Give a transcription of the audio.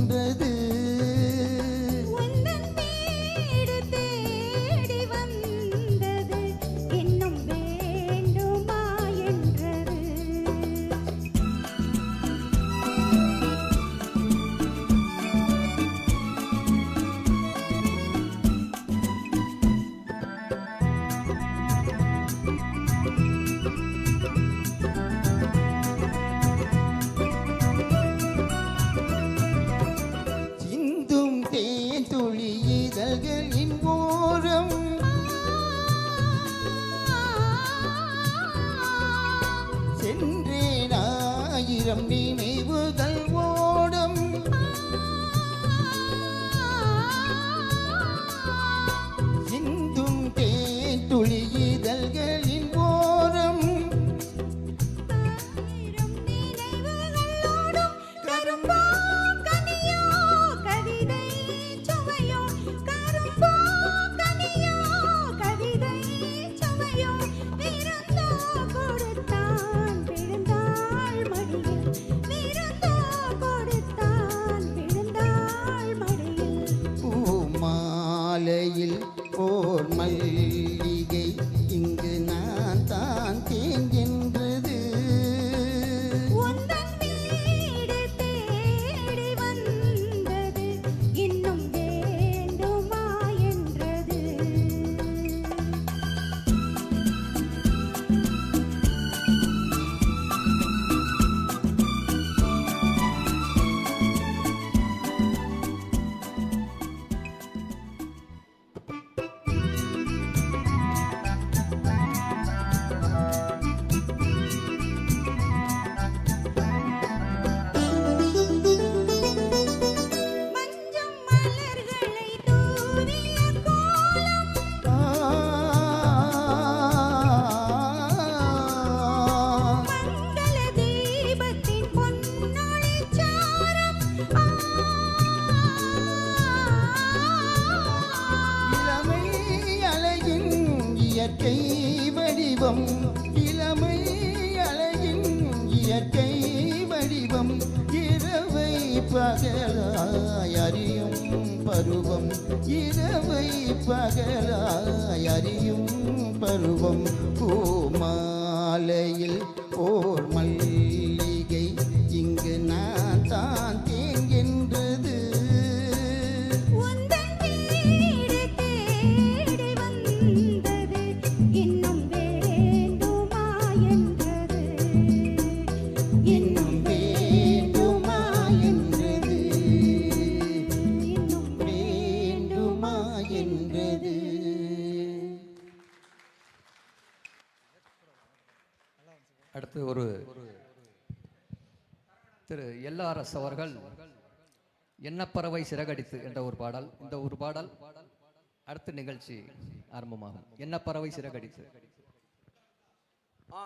தேங்கின்றது ஆயிரம் நினைவுகள் ஓடும். சிந்தும் தேன் துளி இதழ்களின் பூமாலையில் ஓர் இயற்கை வடிவம் இளமை அழகின் இயற்கை வடிவம் இரவை பகலாய் அறியும் பருவம் இரவை பகலாய் அறியும் பருவம். பூமாலையில் ஓர் மல்லிகை அடுத்து ஒரு திரு எல்ஆர்எஸ் அவர்கள் என்ன பறவை சிறகடித்து என்ற ஒரு பாடல். இந்த ஒரு பாடல் அடுத்த நிகழ்ச்சி ஆரம்பமாகும். என்ன பறவை சிறகடித்து ஆ